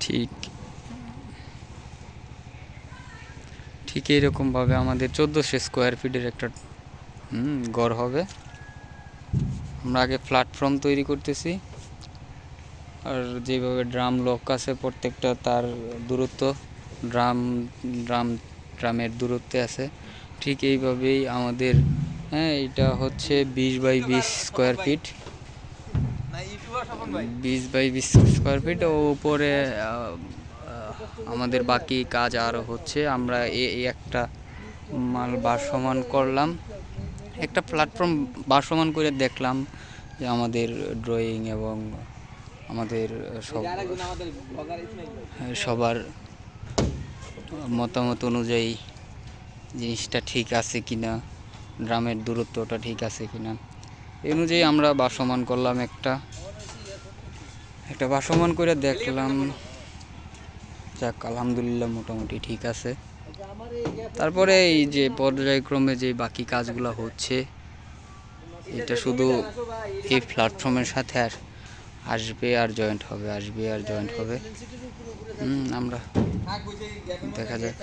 ঠিক। ঠিক এইরকমভাবে আমাদের চোদ্দোশো স্কোয়ার ফিটের একটা ঘর হবে। আমরা আগে প্ল্যাটফর্ম তৈরি করতেছি। আর যেভাবে ড্রাম লক আছে প্রত্যেকটা তার দূরত্ব ড্রাম ড্রাম ড্রামের দূরত্বে আছে। ঠিক এইভাবেই আমাদের হ্যাঁ এটা হচ্ছে বিশ বাই বিশ স্কোয়ার ফিট বিশ বাই বিশ স্কোয়ার ফিট ও উপরে আমাদের বাকি কাজ আরও হচ্ছে। আমরা এই একটা মাল বাসমান করলাম। একটা প্ল্যাটফর্ম বাসমান করে দেখলাম যে আমাদের ড্রয়িং এবং আমাদের সব হ্যাঁ, সবার মতামত অনুযায়ী জিনিসটা ঠিক আছে কি না ড্রামের দূরত্বটা ঠিক আছে কি না এই অনুযায়ী আমরা বাসমান করলাম একটা। একটা বাসমান করে দেখলাম। যাক, আলহামদুলিল্লাহ মোটামুটি ঠিক আছে। তারপরে এই যে পর্যায়ক্রমে যে বাকি কাজগুলো হচ্ছে, এটা শুধু এই প্ল্যাটফর্মের সাথে আর আসবে আর জয়েন্ট হবে, আসবে আর জয়েন্ট হবে। আমরা দেখা যাক।